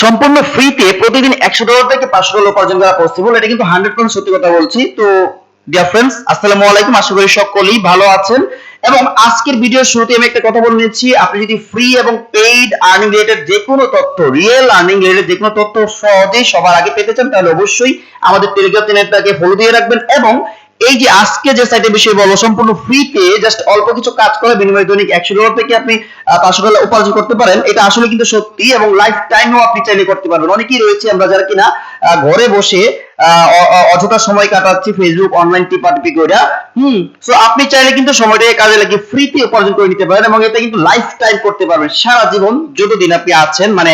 সম্পূর্ণ ফ্রিতে প্রতিদিন একশো ডলার থেকে পাঁচশো ডলার উপার্জন করা পসিবল এটা কিন্তু হান্ড্রেড পার্সেন্ট সত্যি কথা বলছি। তো ডিয়ার ফ্রেন্ডস আসসালামু আলাইকুম, আশা করি সকলেই ভালো আছেন। এবং আজকের ভিডিওর শুরুতে আমি একটা কথা বলে নিচ্ছি, আপনি যদি ফ্রি এবং পেইড আর্নিং রিলেটেড যে কোনো তথ্য রিয়েল আর্নিং রিলেটেড যে কোনো তথ্য সহজেই সবার আগে পেতে চান, তাহলে অবশ্যই আমাদের টেলিগ্রাম চ্যানেলটাকে ফলো দিয়ে রাখবেন এবং এই যে আজকে যে সাইটের বিষয়ে বলব সম্পূর্ণ ফ্রিতে জাস্ট অল্প কিছু কাজ করে বিনিময়ে দৈনিক একশো ডলার থেকে আপনি পাঁচশো ডলার উপার্জন করতে পারেন। এটা আসলে কিন্তু সত্যি এবং লাইফ টাইমও আপনি চাইলে করতে পারবেন। অনেকেই রয়েছে আমরা যারা কিনা ঘরে বসে অযথা সময় কাটাচ্ছি ফেসবুক অনলাইন টিপাটিপি করে হুম। সো আপনি চাইলে কিন্তু সময়টাকে কাজে লাগিয়ে ফ্রিতে উপার্জন করে নিতে পারেন এবং এটা কিন্তু লাইফ টাইম করতে পারবেন। সারা জীবন যতদিন আপনি আছেন মানে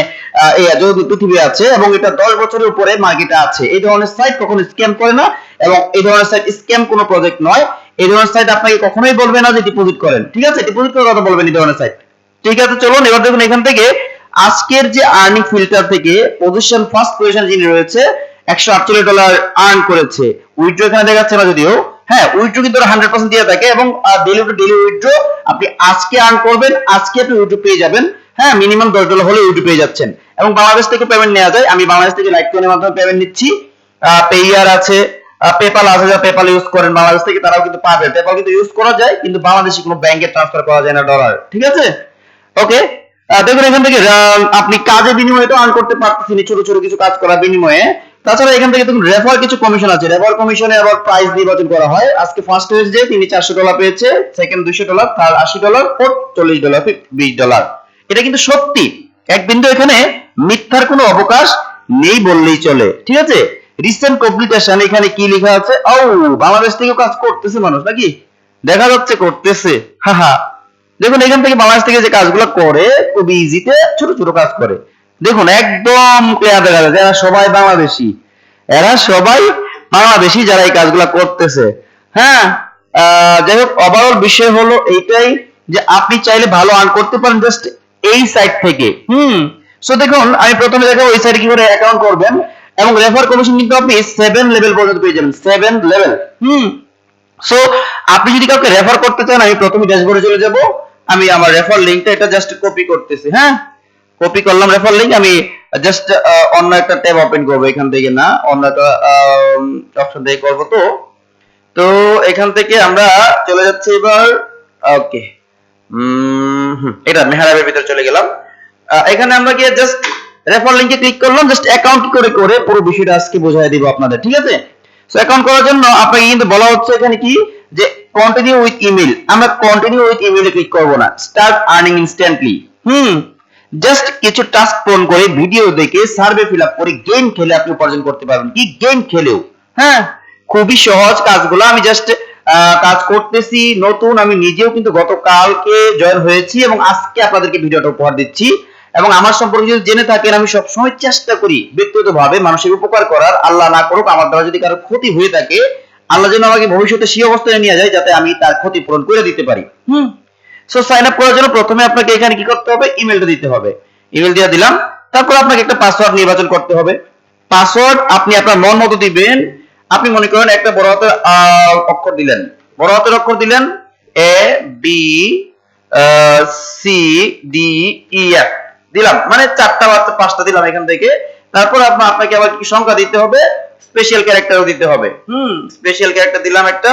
এই যতদিন পৃথিবী আছে এবং এটা দশ বছরের উপরে মার্কেটে আছে। এই ধরনের সাইট কখনো স্ক্যাম করে না এবং এই ধরনের সাইট স্ক্যাম কোনো প্রজেক্ট নয়। এই ধরনের সাইট আপনাকে কখনোই বলবে না যে ডিপোজিট করেন। ঠিক আছে? ডিপোজিট করার কথা বলবেন এই ধরনের সাইট ঠিক আছে চলুন এবার দেখুন এখান থেকে আজকের যে আর্নিং ফিল্টার থেকে পজিশন ফার্স্ট পজিশন যিনি রয়েছে একশো আটচল্লিশ ডলার আর্ন করেছে। এখানে না যদিও। হ্যাঁ কিন্তু হান্ড্রেড পার্সেন্ট দিয়ে থাকে এবং ডেলি টু ডেলি আপনি আজকে আর্ন করবেন, আজকে আপনি পেয়ে যাবেন। হ্যাঁ মিনিমাম দশ ডলার হলে পেয়ে যাচ্ছেন। এবং বাংলাদেশ থেকে পেমেন্ট নেওয়া যায়। আমি বাংলাদেশ থেকে মাধ্যমে পেমেন্ট নিচ্ছি। পেয়ার আছে পেপাল আছে, যারা পেপাল ইউজ করেন, বাংলাদেশ থেকে তারাও কিন্তু পাবে। পেপাল কিন্তু ইউজ করা যায়, কিন্তু বাংলাদেশে কোনো ব্যাংকে ট্রান্সফার করা যায় না ডলার ঠিক আছে? ওকে দেখুন এখান থেকে আপনি কাজে বিনিময়ে তো আর্ন করতে পারতেছেন ছোট ছোট কিছু কাজ করার বিনিময়ে। তাছাড়া এখান থেকে দেখুন রেফার কিছু কমিশন আছে। রেফার কমিশনে আবার প্রাইস নির্বাচন করা হয়। আজকে ফার্স্ট হয়েছে তিনি চারশো ডলার পেয়েছে সেকেন্ড দুইশো ডলার থার্ড আশি ডলার ফোর্থ চল্লিশ ডলার বিশ ডলার এটা কিন্তু সত্যি। এক বিন্দু এখানে মিথ্যার কোনো অবকাশ নেই বললেই চলে। ঠিক আছে? রিসেন্ট কমপ্লিটেশন এখানে কি লেখা আছে? ও বাংলাদেশ থেকেও কাজ করতেছে মানুষ নাকি? দেখা যাচ্ছে, করতেছে। হা হা। দেখুন, এখান থেকে বাংলাদেশ থেকে যে কাজগুলো করে খুব ইজিতে ছোট ছোট কাজ করে। দেখুন, একদম ক্লিয়ার দেখা যাচ্ছে, এরা সবাই বাংলাদেশি। এরা সবাই বাংলাদেশি যারা এই কাজগুলো করতেছে। হ্যাঁ যাই হোক ওভারঅল বিষয় হলো এইটাই যে আপনি চাইলে ভালো আর্ন করতে পারেন জাস্ট এই সাইট থেকে। হুম সো দেখুন, আমি প্রথমে দেখাবো এই সাইটে কি করে অ্যাকাউন্ট করবেন। এবং রেফার কমিশন কিন্তু আপনি সেভেন লেভেল পর্যন্ত পেয়ে যাবেন সেভেন লেভেল হুম সো আপনি যদি কাউকে রেফার করতে চান, আমি প্রথমে ড্যাশবোর্ডে চলে যাব। আমি আমার রেফার লিংকটা এটা জাস্ট কপি করতেছি হ্যাঁ? কপি করলাম রেফার লিংক আমি জাস্ট অন্য একটা ট্যাব ওপেন করব এখান থেকে না, অন্য একটা অপশন দিয়ে করব তো। তো এখান থেকে আমরা চলে যাচ্ছি এবার ওকে এটা মেহরাবের ভিতরে চলে গেলাম। এখানে আমরা গিয়ে জাস্ট রেফার লিংকে ক্লিক করলাম জাস্ট অ্যাকাউন্ট করে করে পুরো বিষয়টা আজকে বোঝাই দিব আপনাদের, ঠিক আছে? সো অ্যাকাউন্ট করার জন্য আপনাকে কিন্তু বলা হচ্ছে এখানে কি? যে কন্টিনিউ উইথ ইমেল আমরা কন্টিনিউ উইথ ইমেলে ক্লিক করব না start earning instantly hmm? Just কিছু টাস্ক পূরণ করে ভিডিও দেখে সার্ভে ফিল আপ করে গেম খেলে আপনি উপার্জন করতে পারবেন। কি গেম খেলেও? হ্যাঁ খুবই সহজ কাজগুলো। আমি জাস্ট কাজ করতেছি, নতুন। আমি নিজেও কিন্তু গতকালকে জয়েন হয়েছি এবং আজকে আপনাদেরকে ভিডিওটা উপহার দিচ্ছি। এবং আমার সম্পর্কে যদি জেনে থাকেন, আমি সবসময় চেষ্টা করি ব্যক্তিগত ভাবে মানুষের উপকার করার। আল্লাহ না করুক, আমার দ্বারা যদি কারও ক্ষতি হয়ে থাকে, আল্লাহ যেন আমাকে ভবিষ্যতে সেই অবস্থায় নিয়ে যায় যাতে আমি তার ক্ষতি পূরণ করে দিতে পারি। হুম। সো সাইন আপ করার জন্য প্রথমে আপনাকে এখানে কি করতে হবে? ইমেলটা দিতে হবে। ইমেল দিয়ে দিলাম। তারপর আপনাকে একটা পাসওয়ার্ড নির্বাচন করতে হবে। পাসওয়ার্ড আপনি আপনার মন মতো দিবেন। আপনি মনে করেন একটা বড় হাতের অক্ষর দিলেন। বড় হাতের অক্ষর দিলেন A B C D E F দিলাম। মানে চারটা বা পাঁচটা দিলাম এখান থেকে। তারপর আপনার আপনাকে আবার কি সংখ্যা দিতে হবে? স্পেশাল ক্যারেক্টারও দিতে হবে। হুম স্পেশাল ক্যারেক্টার দিলাম একটা।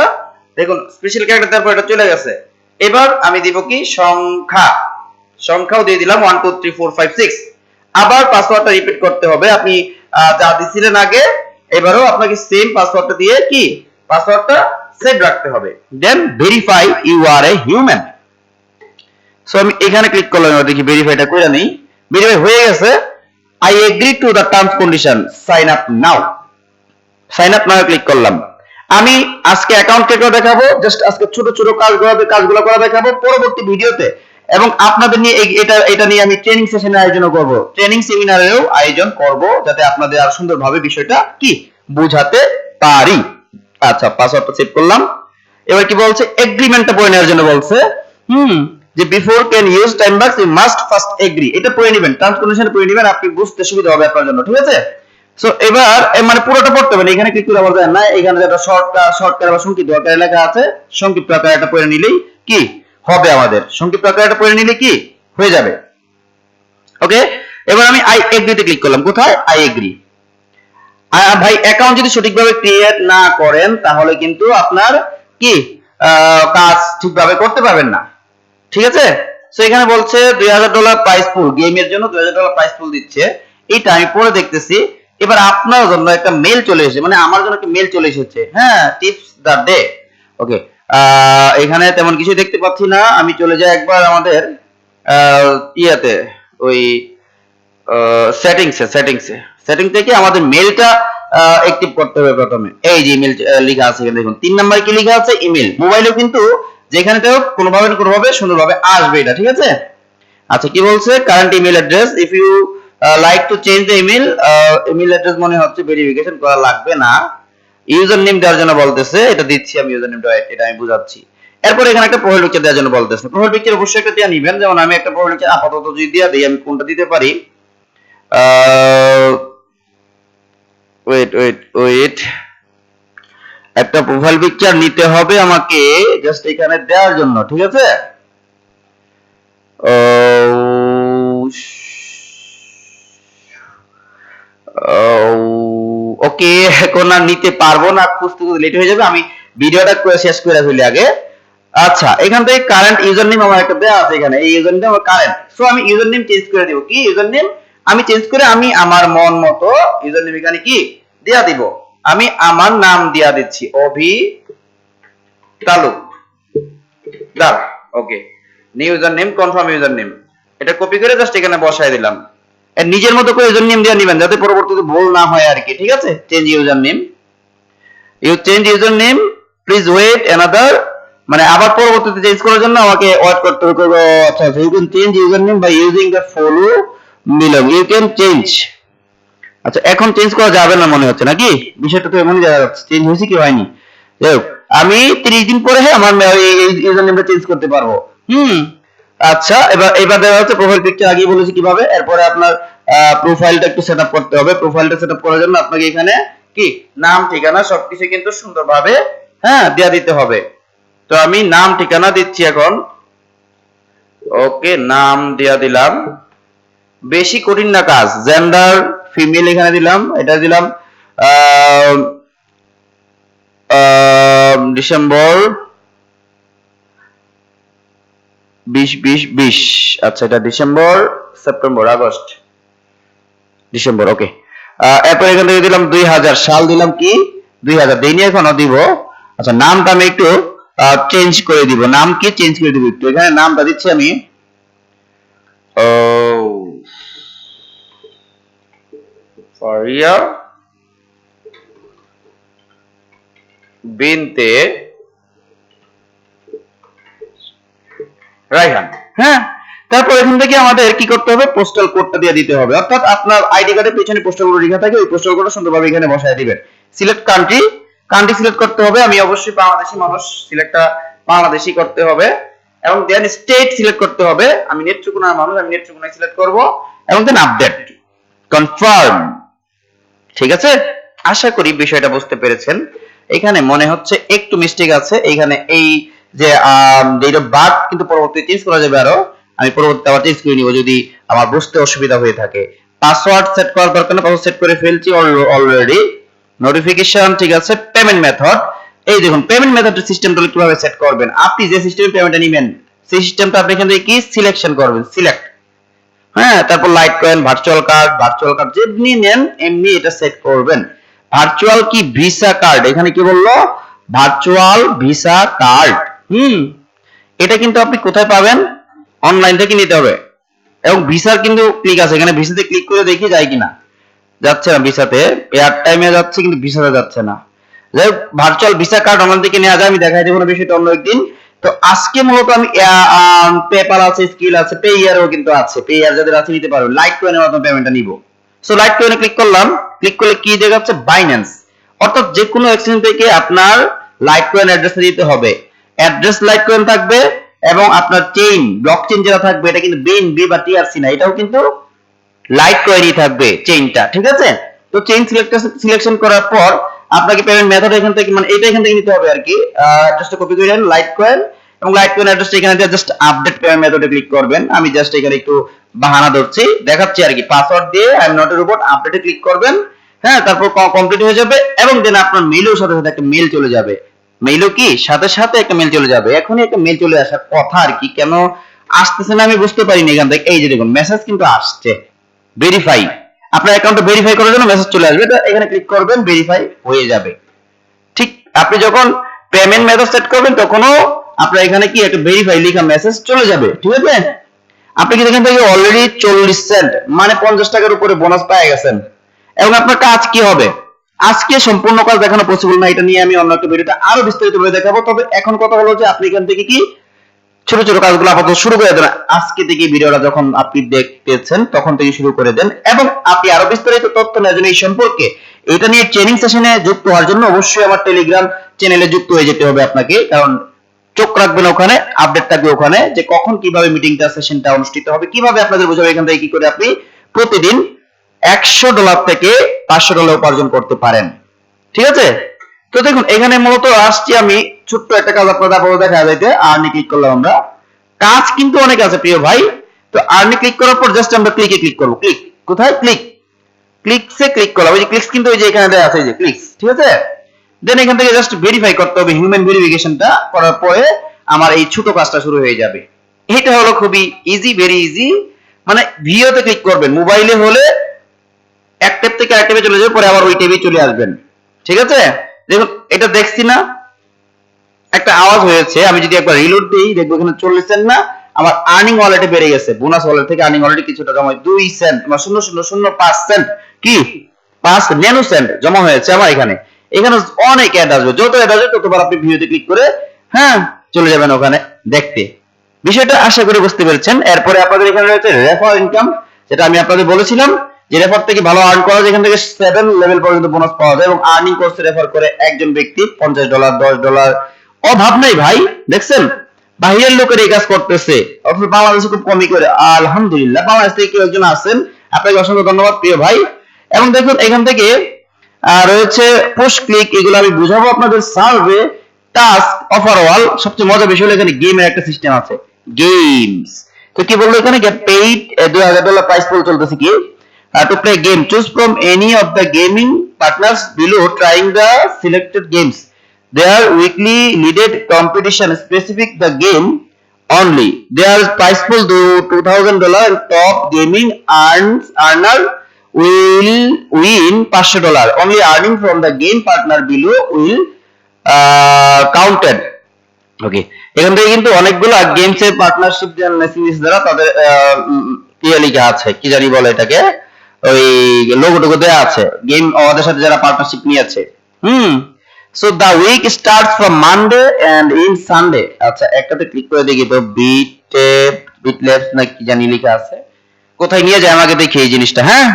দেখুন স্পেশাল ক্যারেক্টার তারপর এটা চলে গেছে। এবার আমি দিব কি সংখ্যা। সংখ্যাও দিয়ে দিলাম one two three four five six আবার পাসওয়ার্ডটা রিপিট করতে হবে। আপনি যা দিছিলেন আগে, এবারও আপনাকে সেম পাসওয়ার্ডটা দিয়ে কি? পাসওয়ার্ডটা সেভ রাখতে হবে। Then verify you are a human so আমি এখানে ক্লিক করলাম দেখি ভেরিফাইটা করে নেই। ভেরিফাই হয়ে গেছে। I agree to the terms condition sign up now sign up now click করলাম। আমি আজকে অ্যাকাউন্ট থেকে দেখাবো জাস্ট আজকে ছোট ছোট কাজগুলো কাজগুলো করা দেখাবো পরবর্তী ভিডিওতে। এবং আপনাদের নিয়ে এটা এটা নিয়ে আমি ট্রেনিং সেশনের আয়োজন করব। ট্রেনিং সেমিনারেও আয়োজন করব, যাতে আপনাদের আর সুন্দরভাবে বিষয়টা কি বুঝাতে পারি। আচ্ছা পাসওয়ার্ডটা সেট করলাম। এবার কি বলছে? এগ্রিমেন্টটা পড়ে নেওয়ার জন্য বলছে, হুম, যে before can use Time Bucks you must first agree এটা পড়ে নেবেন টার্মস কন্ডিশন পড়ে নেবেন, আপনি বুঝতে সুবিধা হবে আপনার জন্য, ঠিক আছে? সো এবার মানে পুরোটা পড়তে হবে এখানে ক্লিক করে যায় না, এখানে যেটা শর্ট শর্ট বা সংক্ষিপ্ত আকারে লেখা আছে, সংক্ষিপ্ত আকারে এটা পড়ে নিলেই কি? হবে আমাদের। সংক্ষিপ্ত আকারে এটা পড়ে নিলে কি? হয়ে যাবে। ওকে এবার আমি আই এগ্রিতে ক্লিক করলাম। কোথায়? আই এগ্রি ভাই অ্যাকাউন্ট যদি সঠিকভাবে ক্রিয়েট না করেন, তাহলে কিন্তু আপনার কি? কাজ ঠিকভাবে করতে পারবেন না। ঠিক আছে? সো এখানে বলছে, দুই হাজার ডলার প্রাইস পুল গেমের জন্য দুই হাজার ডলার প্রাইস পুল দিচ্ছে। এইটা আমি পরে দেখতেছি। এবার আপনার জন্য একটা মেল চলে এসেছে মানে আমার জন্য একটা মেল চলে এসেছে। হ্যাঁ টিপস দ্য ডে ওকে এখানে তেমন কিছু দেখতে পাচ্ছি না। আমি চলে যাই একবার আমাদের ইয়াতে, ওই সেটিংসে সেটিংসে সেটিং থেকে আমাদের মেলটা অ্যাক্টিভ করতে হবে প্রথমে। এই যে ইমেল লেখা আছে এখানে দেখুন। তিন নাম্বার কি লেখা আছে? ইমেল মোবাইলেও কিন্তু যেখানে হোক কোনোভাবে কোনোভাবে সুন্দরভাবে আসবে এটা, ঠিক আছে? আচ্ছা কি বলছে? Current email address if you like to change the email email address মনে হচ্ছে ভেরিফিকেশন করা লাগবে না। ইউজার নেম দেওয়ার জন্য বলতেছে, এটা দিচ্ছি আমি ইউজার নেমটা এটা আমি বুঝাচ্ছি। এরপর এখানে একটা প্রোফাইল পিকচার দেওয়ার জন্য বলতেছে। প্রোফাইল পিকচার অবশ্যই একটা দেওয়া নিবেন, যেমন আমি একটা প্রোফাইল পিকচার আপাতত যদি দেওয়া দিই, আমি কোনটা দিতে পারি? ওয়েট ওয়েট ওয়েট একটা প্রোফাইল পিকচার নিতে হবে আমাকে জাস্ট এখানে দেওয়ার জন্য, ঠিক আছে? ওকে এখন আর নিতে পারব না, খুঁজতে খুঁজতে লেট হয়ে যাবে, আমি ভিডিওটা শেষ করে ফেলি আগে। আচ্ছা এখান থেকে কারেন্ট ইউজার নেম আমার একটা দেওয়া আছে এখানে, এই ইউজার নেম আমার কারেন্ট সো আমি ইউজার নেম চেঞ্জ করে দিব, কি ইউজার নেম আমি চেঞ্জ করে আমি আমার মন মতো ইউজার নেম এখানে কি? দেয়া দিব। আমি আমার নাম দেয়া দিচ্ছি, Abhi Talukdar okay new user name confirm user name এটা কপি করে জাস্ট এখানে বসায় দিলাম। নিজের মতো করে ইউজার নেম দিয়ে নেবেন, যাতে পরবর্তীতে ভুল না হয় আর কি, ঠিক আছে? Change user name you change user name please wait another মানে আবার পরবর্তীতে চেঞ্জ করার জন্য আমাকে ওয়েট করতে হবে আচ্ছা you can change user name by using the follow belong you can change আচ্ছা এখন চেঞ্জ করা যাবে না মনে হচ্ছে নাকি? বিষয়টা তো এমনই দেখা যাচ্ছে চেঞ্জ হয়েছে কি হয়নি? আমি 30 দিন পরে আমার ইউজার নেমটা চেঞ্জ করতে পারব। হুম। আচ্ছা এবার এবার দেখা যাচ্ছে প্রোফাইল পিকচার আগেই বলেছি কীভাবে, এরপরে আপনার প্রোফাইলটা একটু সেটআপ করতে হবে। প্রোফাইলটা সেটআপ করার জন্য আপনাকে এখানে কি? নাম, ঠিকানা, সবকিছু কিন্তু সুন্দরভাবে হ্যাঁ দেয়া দিতে হবে। তো আমি নাম, ঠিকানা দিচ্ছি এখন। ওকে, নাম দেয়া দিলাম। বেশি কঠিন না কাজ। জেন্ডার ফিমেল এখানে দিলাম। এটা দিলাম ডিসেম্বর বিশ বিশ বিশ। আচ্ছা এটা December, September, August. December, okay. এরপর এখান থেকে দিলাম দুই হাজার। সাল দিলাম কি? দুই হাজার। দিইনি এখনও, দিব। আচ্ছা নামটা আমি একটু চেঞ্জ করে দিব। নাম কি? চেঞ্জ করে দিব একটু। এখানে নামটা দিচ্ছি আমি। ও, ফারিয়া বিনতে রাইহান হ্যাঁ? তারপর এখান থেকে আমাদের কি করতে হবে? পোস্টাল কোডটা দিয়ে দিতে হবে। অর্থাৎ আপনার আইডি কার্ডের পেছনে পোস্টাল কোড লেখা থাকে, ওই পোস্টাল কোডটা সুন্দরভাবে এখানে বসায় দিবেন। সিলেক্ট কান্ট্রি কান্ট্রি সিলেক্ট করতে হবে। আমি অবশ্যই বাংলাদেশি মানুষ সিলেক্টটা বাংলাদেশি করতে হবে। এবং দেন স্টেট সিলেক্ট করতে হবে। আমি নেত্রকোনার মানুষ, আমি নেত্রকোনায় সিলেক্ট করব। এবং দেন আপডেট কনফার্ম ঠিক আছে? আশা করি বিষয়টা বুঝতে পেরেছেন। এখানে মনে হচ্ছে একটু মিস্টেক আছে। এখানে এই যে অফ বার্থ কিন্তু পরবর্তীতে চেঞ্জ করা যাবে আরও। আমি পরবর্তীতে আবার চেঞ্জ করে নিব যদি আমার বুঝতে অসুবিধা হয়ে থাকে। পাসওয়ার্ড সেট করার দরকার না পাসওয়ার্ড সেট করে ফেলছি অলরেডি নোটিফিকেশন ঠিক আছে পেমেন্ট মেথড এই দেখুন পেমেন্ট মেথডের সিস্টেমটা কীভাবে সেট করবেন? আপনি যে সিস্টেমে পেমেন্টটা নেবেন, সেই সিস্টেমটা আপনি এখান থেকে কি? সিলেকশন করবেন সিলেক্ট হ্যাঁ তারপর Litecoin virtual card virtual card যেমনি নেন, এমনি এটা সেট করবেন। ভার্চুয়াল কি? ভিসা কার্ড এখানে কি বলল? ভার্চুয়াল ভিসা কার্ড হুম, এটা কিন্তু আপনি কোথায় পাবেন? অনলাইন থেকে নিতে হবে। এবং ভিসার কিন্তু ক্লিক আছে। এখানে ভিসাতে ক্লিক করে দেখি যায় কিনা। যাচ্ছে না ভিসাতে। এয়ার টাইমে যাচ্ছে কিন্তু ভিসাতে যাচ্ছে না। যাই হোক ভার্চুয়াল ভিসা কার্ড অনলাইন থেকে নেওয়া যায়। আমি দেখাই দেবো বিষয়টা অন্য একদিন। তো আজকে মূলত আমি পেপার আছে স্কিল আছে পে ইয়ারও কিন্তু আছে। পে ইয়ার যাদের আছে, নিতে পারবে লাইট কয়েনের মাধ্যমে পেমেন্টটা নিব। সো লাইট কয়েনে ক্লিক করলাম। ক্লিক করলে কি দেখাচ্ছে বাইন্যান্স অর্থাৎ যে কোনো এক্সচেঞ্জ থেকে আপনার লাইট কয়েন অ্যাড্রেস দিতে হবে। অ্যাড্রেস লাইট কয়েন থাকবে এবং আপনার চেইন ব্লক চেইন যেটা থাকবে, এটা কিন্তু বিএনবি বা টিআরসি না, এটাও কিন্তু লাইট কয়েনই থাকবে চেইনটা ঠিক আছে? তো চেইন সিলেক্ট সিলেকশন করার পর আপনাকে পেমেন্ট মেথড এখান থেকে মানে এটা এখান থেকে নিতে হবে আর কি। অ্যাড্রেসটা কপি করে নেন লাইট কয়েন এবং লাইট কোন অ্যাড্রেসটা এখানে দিয়ে জাস্ট আপডেট পেমেন্ট মেথডে ক্লিক করবেন। আমি জাস্ট এখানে একটু বাহানা ধরছি, দেখাচ্ছি আর কি। পাসওয়ার্ড দিয়ে আই এম নট এর উপর আপডেটে ক্লিক করবেন। হ্যাঁ তারপর কমপ্লিট হয়ে যাবে এবং দেন আপনার মেইলের সাথে সাথে একটা মেইল চলে যাবে। মেইলও কি? সাথে সাথে একটা মেইল চলে যাবে। এখনই একটা মেইল চলে আসার কথা আর কি। কেন আসতেছে না আমি বুঝতে পারিনি এখান থেকে। এই যে দেখুন মেসেজ কিন্তু আসছে। ভেরিফাই আপনার অ্যাকাউন্টটা ভেরিফাই করার জন্য মেসেজ চলে আসবে। এখানে ক্লিক করবেন ভেরিফাই হয়ে যাবে। ঠিক, আপনি যখন পেমেন্ট মেথড সেট করবেন, তখনও আপনার এখানে কি একটা ভেরিফাই লেখা মেসেজ চলে যাবে। ঠিক আছে? আপনি কিন্তু এখান থেকে অলরেডি চল্লিশ সেন্ট মানে পঞ্চাশ টাকার উপরে বোনাস পেয়ে গেছেন। এবং আপনার কাজ কি হবে? আজকে সম্পূর্ণ কাজ দেখানো পসিবল না, এটা নিয়ে আমি অন্য একটা ভিডিওতে আরও বিস্তারিত ভাবে দেখাবো। তবে এখন কথা হলো যে আপনি এখান থেকে কি ছোট ছোট কাজগুলো আপাতত শুরু করে দেন। আজকে থেকে ভিডিওটা যখন আপনি দেখতেছেন, তখন থেকে শুরু করে দেন এবং আপনি আরও বিস্তারিত তথ্য নেওয়ার জন্য এই সম্পর্কে এটা নিয়ে ট্রেনিং সেশনে যুক্ত হওয়ার জন্য অবশ্যই আমার টেলিগ্রাম চ্যানেলে যুক্ত হয়ে যেতে হবে আপনাকে, কারণ চোখ রাখবেন ওখানে আপডেট থাকবে ওখানে যে কখন কীভাবে মিটিংটা সেশনটা অনুষ্ঠিত হবে, কীভাবে আপনাদের বোঝাবে এখান থেকে কি করে আপনি প্রতিদিন একশো ডলার থেকে পাঁচশো ডলার উপার্জন করতে পারেন। ঠিক আছে? তো দেখুন, এখানে মূলত আসছি আমি ছোট্ট একটা কাজ আপনাদের আপাতত দেখা যাইতে আর্নি ক্লিক করলাম আমরা। কাজ কিন্তু অনেক আছে প্রিয় ভাই। তো আর্নি ক্লিক করার পর জাস্ট আমরা ক্লিকে ক্লিক করব। ক্লিক কোথায়? ক্লিক ক্লিকসে ক্লিক করলাম। ওই যে ক্লিকস কিন্তু ওই যে এখানে দেওয়া আছে যে ক্লিকস ঠিক আছে? দেন এখান থেকে জাস্ট ভেরিফাই করতে হবে হিউম্যান ভেরিফিকেশনটা করার পরে আমার এই ছোট কাজটা শুরু হয়ে যাবে। এটা হলো খুবই ইজি ভেরি ইজি মানে ভিডিওতে ক্লিক করবেন। মোবাইলে হলে এক ট্যাব থেকে আরেক ট্যাবে চলে যাবে, পরে আবার ওই ট্যাবে চলে আসবেন। ঠিক আছে? দেখুন, এটা দেখছি না। একটা আওয়াজ হয়েছে, আমি যদি একবার রিলোড দিই, দেখব এখানে চল্লিশ সেন্ট না, আমার আর্নিং ওয়ালেটে বেড়ে গেছে। বোনাস ওয়ালেট থেকে আর্নিং ওয়ালেটে কিছুটা জমা হয় দুই সেন্ট আমার শূন্য শূন্য শূন্য, পাঁচ সেন্ট কি? পাঁচ ন্যানো সেন্ট জমা হয়েছে আমার এখানে। এখানে অনেক অ্যাড আসবে। যত অ্যাড আসবে ততবার আপনি ভিডিওতে ক্লিক করে হ্যাঁ চলে যাবেন ওখানে দেখতে। বিষয়টা আশা করি বুঝতে পেরেছেন। এরপরে আপনাদের এখানে রয়েছে রেফার ইনকাম যেটা আমি আপনাদের বলেছিলাম। যে রেফার থেকে ভালো আর্ন করা যায়, এখান থেকে সেভেন লেভেল পর্যন্ত বোনাস পাওয়া যায় এবং আর্নিং করছে রেফার করে একজন ব্যক্তি পঞ্চাশ ডলার দশ ডলার অভাব নেই ভাই, দেখছেন? বাইরের লোকের এই কাজ করতেছে। অথচ বাংলাদেশে খুব কমই করে। আলহামদুলিল্লাহ, বাংলাদেশ থেকে কেউ একজন আছেন। আপনাকে অসংখ্য ধন্যবাদ, প্রিয় ভাই। এবং দেখুন, এখান থেকে রয়েছে পোস্ট ক্লিক এগুলো আমি বুঝাবো আপনাদের সার্ভে টাস্ক অফার ওয়াল সবচেয়ে মজা বিষয় হলো এখানে গেমের একটা সিস্টেম আছে গেমস তো কি বলব এখানে? পেইড দুই হাজার ডলার প্রাইস পোল চলতেছে কি? To play game choose from any of the gaming partners below trying the selected games Their weekly needed competition specific the game only. Their prize pool to two thousand dollar and top gaming earns earner will win পাঁচশো dollar only earning from the game partner below will uh, counted okay এখান থেকে কিন্তু অনেকগুলো games এর partnership series দ্বারা তাদের ইয়ে লেখা আছে কি জানি বলে এটাকে ওই লোগো টোগো দেওয়া আছে। গেম আমাদের সাথে যারা পার্টনারশিপ নিয়েছে। হুম। So the week starts from Monday and in Sunday আচ্ছা একটাতে ক্লিক করে দেখি তো বিট বিট ল্যাবস না কি জানি লেখা আছে। কোথায় নিয়ে যায় আমাকে দেখি এই জিনিসটা হ্যাঁ?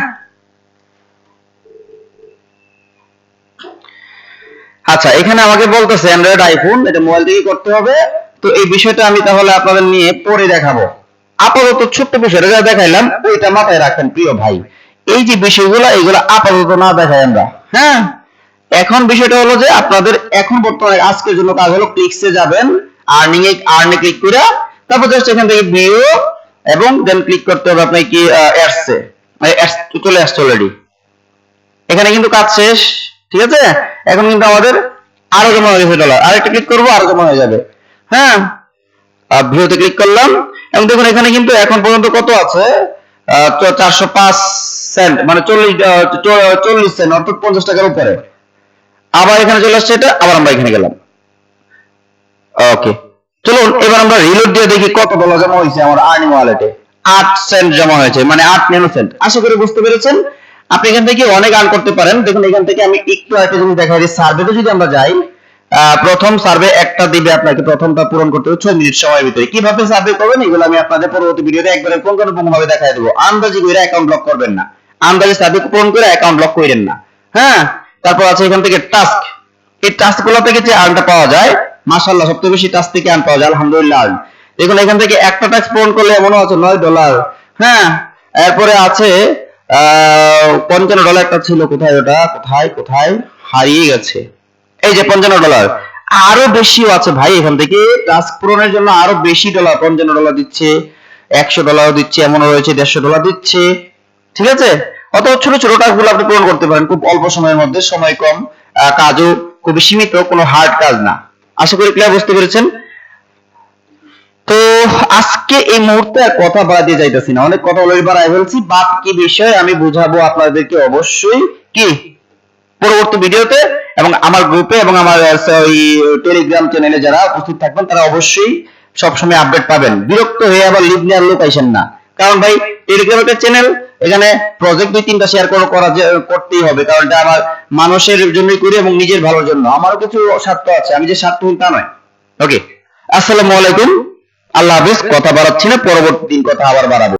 আচ্ছা এখানে আমাকে বলতেছে অ্যান্ড্রয়েড আইফোন এটা মোবাইল থেকে করতে হবে। তো এই বিষয়টা আমি তাহলে আপনাদের নিয়ে পরে দেখাবো। আপাতত ছোট্ট বিষয়টা যা দেখাইলাম, ওইটা মাথায় রাখেন, প্রিয় ভাই। এই যে বিষয়গুলো, এগুলো আপাতত না দেখাই আমরা। হ্যাঁ? এখন বিষয়টা হলো যে, আপনাদের এখন বর্তমানে আজকের জন্য কাজ হলো ক্লিকসে যাবেন আর্নিং এ আর্নে ক্লিক করে, তারপর জাস্ট এখান থেকে ভিউ এবং দেন ক্লিক করতে হবে আপনার কি অ্যাডসে অ্যাডস চলে আসছে অলরেডি এখানে কিন্তু কাজ শেষ, ঠিক আছে? এখন কিন্তু আমাদের আরও জমা হয়ে গেছে ডলার আরেকটা ক্লিক করব, আরও জমা হয়ে যাবে। হ্যাঁ? ভিউতে ক্লিক করলাম। এবং দেখুন, এখানে কিন্তু এখন পর্যন্ত কত আছে? চারশো পাঁচ সেন্ট মানে চল্লিশ চল্লিশ সেন্ট, অর্থাৎ পঞ্চাশ টাকার উপরে। আবার এখানে চলে আসছে এটা, আবার আমরা এখানে গেলাম। ওকে চলুন, এবার আমরা রিলোড দিয়ে দেখি কত ডলার জমা হয়েছে আমার আর্নিং ওয়ালেটে আট সেন্ট জমা হয়েছে মানে আট ন্যানো সেন্ট। আশা করি বুঝতে পেরেছেন। আপনি এখান থেকে অনেক আর্ন করতে পারেন। দেখুন, এখান থেকে আমি একটু একটা জিনিস দেখা যায় সার্ভেতে যদি আমরা যাই প্রথম সার্ভে একটা দিবে আপনাকে, প্রথমটা পূরণ করতে হবে ছয় মিনিট সময়ের ভিতরে। কীভাবে সার্ভে করবেন, এগুলো আমি আপনাদের পরবর্তী ভিডিওতে একবারে কোন কোন ভাবে দেখাই দেবো। আন্দাজি করে অ্যাকাউন্ট ব্লক করবেন না। আন্দাজি সার্ভে পূরণ করে অ্যাকাউন্ট ব্লক করেন না। হ্যাঁ? তারপর আছে এখান থেকে টাস্ক এই টাস্কগুলো থেকে যে আর্নটা পাওয়া যায়, মাশাআল্লাহ, সবচেয়ে বেশি টাস্ক থেকে আর্ন পাওয়া যায়, আলহামদুলিল্লাহ দেখুন, এখান থেকে একটা টাস্ক পূরণ করলে মনে হচ্ছে নয় ডলার হ্যাঁ? এরপরে আছে পঞ্চান্ন ডলার একটা ছিল, কোথায় ওটা? কোথায় কোথায়? হারিয়ে গেছে। এই যে পঞ্চান্ন ডলার আরও বেশিও আছে ভাই, এখান থেকে টাস্ক পূরণের জন্য আরও বেশি ডলার পঞ্চান্ন ডলার দিচ্ছে, একশো ডলার দিচ্ছে, এমনও রয়েছে, দেড়শো ডলার দিচ্ছে। ঠিক আছে? অত ছোট ছোট টাস্কগুলো আপনি পূরণ করতে পারেন। খুব অল্প সময়ের মধ্যে, সময় কম কাজও খুবই সীমিত, কোনো হার্ড কাজ না। আশা করি ক্লিয়ার বুঝতে পেরেছেন? তো আজকে এই মুহূর্তে আর কথা বাড়াতে যাইতেছি না। অনেক কথা অলরেডি বাড়াই ফেলছি। বাদ কি বিষয় আমি বুঝাবো আপনাদেরকে অবশ্যই কি? পরবর্তী ভিডিওতে এবং আমার গ্রুপে এবং আমার ওই টেলিগ্রাম চ্যানেলে যারা উপস্থিত থাকবেন, তারা অবশ্যই সবসময় আপডেট পাবেন। বিরক্ত হয়ে আবার লিভ নেওয়ার লোক আইসেন না। কারণ ভাই টেলিগ্রাম একটা চ্যানেল এখানে প্রজেক্ট দুই, তিনটা শেয়ার করে করা করতেই হবে, কারণ এটা আমার মানুষের জন্যই করি এবং নিজের ভালোর জন্য। আমারও কিছু স্বার্থ আছে, আমি যে স্বার্থহীন তা নয়। ওকে আসসালামু আলাইকুম। আল্লাহ হাফেজ, কথা বাড়াচ্ছি না, পরবর্তী দিন কথা আবার বাড়াবো।